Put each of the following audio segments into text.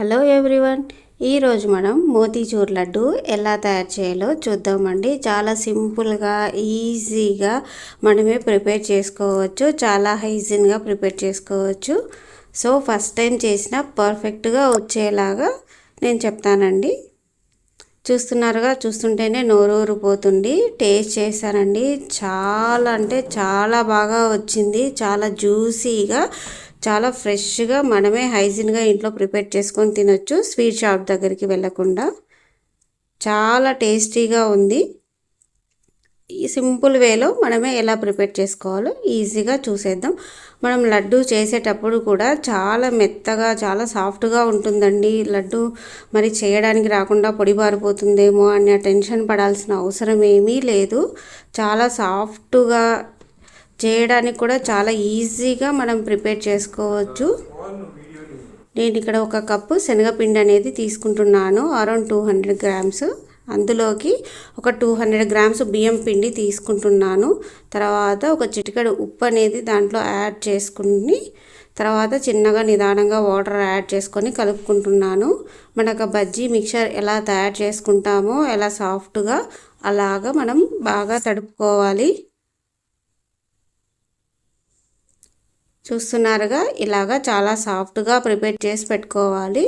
Hello everyone. ఈరోజు మనం మోతీచూర్ లడ్డు ఎలా తయారు చేయాలో చూద్దామండి. చాలా సింపుల్గా ఈజీగా మనమే ప్రిపేర్ చేసుకోవచ్చు. చాలా హైజీన్గా ప్రిపేర్ చేసుకోవచ్చు. సో ఫస్ట్ టైం చేసిన పర్ఫెక్ట్గా వచ్చేలాగా నేను చెప్తానండి. చూస్తున్నారుగా చూస్తుంటేనే నోరూరిపోతుంది టేస్ట్ చేశానండి. చాలా అంటే చాలా బాగా వచ్చింది. చాలా జ్యూసీగా చాలా ఫ్రెష్గా మనమే హైజీన్గా ఇంట్లో ప్రిపేర్ చేసుకొని తినొచ్చు స్వీట్ షాప్ దగ్గరికి వెళ్ళకుండా. చాలా టేస్టీగా ఉంది. ఈ సింపుల్ వేలో మనమే ఎలా ప్రిపేర్ చేసుకోవాలో ఈజీగా చూసేద్దాం. మనం లడ్డు చేసేటప్పుడు కూడా చాలా మెత్తగా చాలా సాఫ్ట్గా ఉంటుందండి. లడ్డు మరి చేయడానికి రాకుండా పొడి బారిపోతుందేమో అనే టెన్షన్ పడాల్సిన అవసరం ఏమీ లేదు. చాలా సాఫ్ట్గా చేయడానికి కూడా చాలా ఈజీగా మనం ప్రిపేర్ చేసుకోవచ్చు. నేను ఇక్కడ ఒక కప్పు శనగపిండి అనేది తీసుకుంటున్నాను అరౌండ్ టూ హండ్రెడ్ గ్రామ్స్. అందులోకి ఒక టూ హండ్రెడ్ గ్రామ్స్ బియ్యం పిండి తీసుకుంటున్నాను. తర్వాత ఒక చిటికడు ఉప్పు అనేది దాంట్లో యాడ్ చేసుకుని తర్వాత చిన్నగా నిదానంగా వాటర్ యాడ్ చేసుకొని కలుపుకుంటున్నాను. మనకు బజ్జీ మిక్చర్ ఎలా తయారు చేసుకుంటామో ఎలా సాఫ్ట్గా అలాగా మనం బాగా తడుపుకోవాలి. చూస్తున్నారుగా ఇలాగా చాలా సాఫ్ట్గా ప్రిపేర్ చేసి పెట్టుకోవాలి.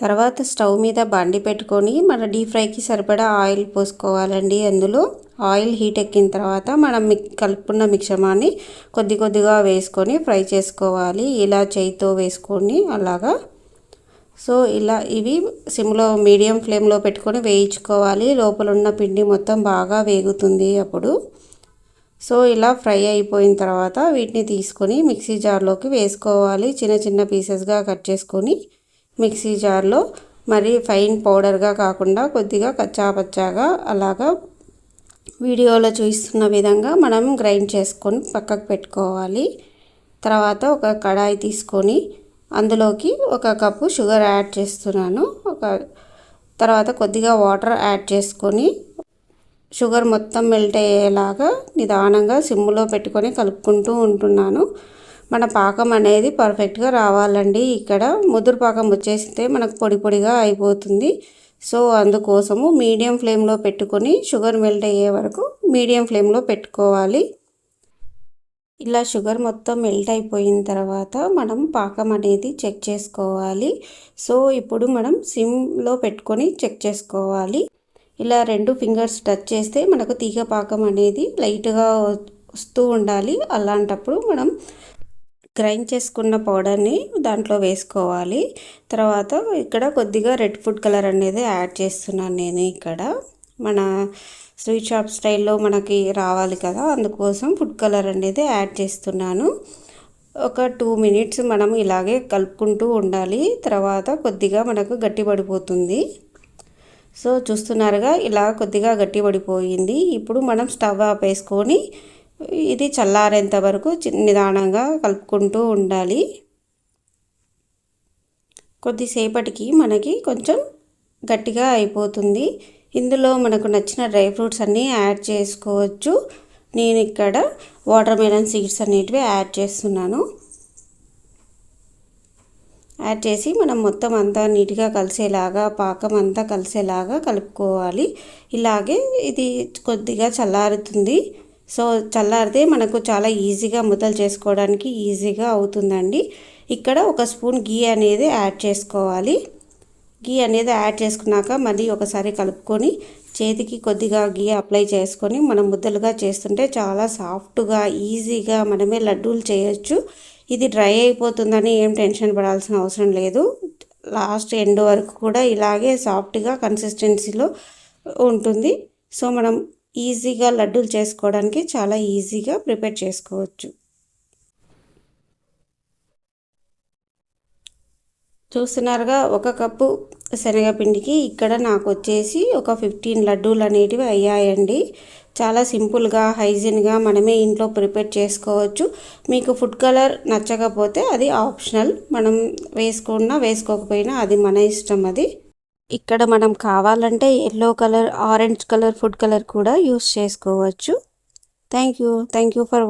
తర్వాత స్టవ్ మీద బండి పెట్టుకొని మన డీప్ ఫ్రైకి సరిపడా ఆయిల్ పోసుకోవాలండి అందులో. ఆయిల్ హీట్ ఎక్కిన తర్వాత మనం మిక్ కలుపుకున్న మిశ్రమాన్ని కొద్ది కొద్దిగా వేసుకొని ఫ్రై చేసుకోవాలి. ఇలా చేయితో వేసుకొని అలాగా. సో ఇలా ఇవి సిమ్లో మీడియం ఫ్లేమ్లో పెట్టుకొని వేయించుకోవాలి. లోపల ఉన్న పిండి మొత్తం బాగా వేగుతుంది అప్పుడు. సో ఇలా ఫ్రై అయిపోయిన తర్వాత వీటిని తీసుకొని మిక్సీ జార్లోకి వేసుకోవాలి. చిన్న చిన్న పీసెస్గా కట్ చేసుకొని మిక్సీ జార్లో మరి ఫైన్ పౌడర్గా కాకుండా కొద్దిగా కచ్చా పచ్చాగా అలాగా వీడియోలో చూస్తున్న విధంగా మనం గ్రైండ్ చేసుకొని పక్కకు పెట్టుకోవాలి. తర్వాత ఒక కడాయి తీసుకొని అందులోకి ఒక కప్పు షుగర్ యాడ్ చేస్తున్నాను. ఒక తర్వాత కొద్దిగా వాటర్ యాడ్ చేసుకొని షుగర్ మొత్తం మెల్ట్ అయ్యేలాగా నిదానంగా సిమ్లో పెట్టుకొని కలుపుకుంటూ ఉంటున్నాను. మన పాకం అనేది పర్ఫెక్ట్గా రావాలండి. ఇక్కడ ముదురు పాకం వచ్చేస్తే మనకు పొడి పొడిగా అయిపోతుంది. సో అందుకోసము మీడియం ఫ్లేమ్లో పెట్టుకొని షుగర్ మెల్ట్ అయ్యే వరకు మీడియం ఫ్లేమ్లో పెట్టుకోవాలి. ఇలా షుగర్ మొత్తం మెల్ట్ అయిపోయిన తర్వాత మనం పాకం అనేది చెక్ చేసుకోవాలి. సో ఇప్పుడు మనం సిమ్లో పెట్టుకొని చెక్ చేసుకోవాలి. ఇలా రెండు ఫింగర్స్ టచ్ చేస్తే మనకు తీగ పాకం అనేది లైట్గా వస్తూ ఉండాలి. అలాంటప్పుడు మనం గ్రైండ్ చేసుకున్న పౌడర్ని దాంట్లో వేసుకోవాలి. తర్వాత ఇక్కడ కొద్దిగా రెడ్ ఫుడ్ కలర్ అనేది యాడ్ చేస్తున్నాను నేను ఇక్కడ. మన స్వీట్ షాప్ స్టైల్లో మనకి రావాలి కదా అందుకోసం ఫుడ్ కలర్ అనేది యాడ్ చేస్తున్నాను. ఒక టూ మినిట్స్ మనం ఇలాగే కలుపుకుంటూ ఉండాలి. తర్వాత కొద్దిగా మనకు గట్టిపడిపోతుంది. సో చూస్తున్నారుగా ఇలా కొద్దిగా గట్టి పడిపోయింది. ఇప్పుడు మనం స్టవ్ ఆపేసుకొని ఇది చల్లారేంత వరకు నిదానంగా కలుపుకుంటూ ఉండాలి. కొద్దిసేపటికి మనకి కొంచెం గట్టిగా అయిపోతుంది. ఇందులో మనకు నచ్చిన డ్రై ఫ్రూట్స్ అన్నీ యాడ్ చేసుకోవచ్చు. నేను ఇక్కడ వాటర్ మెలన్ సీడ్స్ అనేటివి యాడ్ చేస్తున్నాను. యాడ్ చేసి మనం మొత్తం అంతా నీట్గా కలిసేలాగా పాకం అంతా కలిసేలాగా కలుపుకోవాలి. ఇలాగే ఇది కొద్దిగా చల్లారుతుంది. సో చల్లారితే మనకు చాలా ఈజీగా ముద్దలు చేసుకోవడానికి ఈజీగా అవుతుందండి. ఇక్కడ ఒక స్పూన్ గీ అనేది యాడ్ చేసుకోవాలి. గీ అనేది యాడ్ చేసుకున్నాక మళ్ళీ ఒకసారి కలుపుకొని చేతికి కొద్దిగా గీ అప్లై చేసుకొని మనం ముద్దలుగా చేస్తుంటే చాలా సాఫ్ట్గా ఈజీగా మనమే లడ్డూలు చేయొచ్చు. ఇది డ్రై అయిపోతుందని ఏం టెన్షన్ పడాల్సిన అవసరం లేదు. లాస్ట్ ఎండ్ వరకు కూడా ఇలాగే సాఫ్ట్గా కన్సిస్టెన్సీలో ఉంటుంది. సో మనం ఈజీగా లడ్డూలు చేసుకోవడానికి చాలా ఈజీగా ప్రిపేర్ చేసుకోవచ్చు. చూస్తున్నారుగా ఒక కప్పు శనగపిండికి ఇక్కడ నాకు వచ్చేసి ఒక ఫిఫ్టీన్ లడ్డూలు అనేటివి అయ్యాయండి. చాలా సింపుల్గా హైజీన్గా మనమే ఇంట్లో ప్రిపేర్ చేసుకోవచ్చు. మీకు ఫుడ్ కలర్ నచ్చకపోతే అది ఆప్షనల్. మనం వేసుకున్నా వేసుకోకపోయినా అది మన ఇష్టం అది. ఇక్కడ మనం కావాలంటే yellow colour orange colour food colour కూడా యూస్ చేసుకోవచ్చు. Thank you thank you for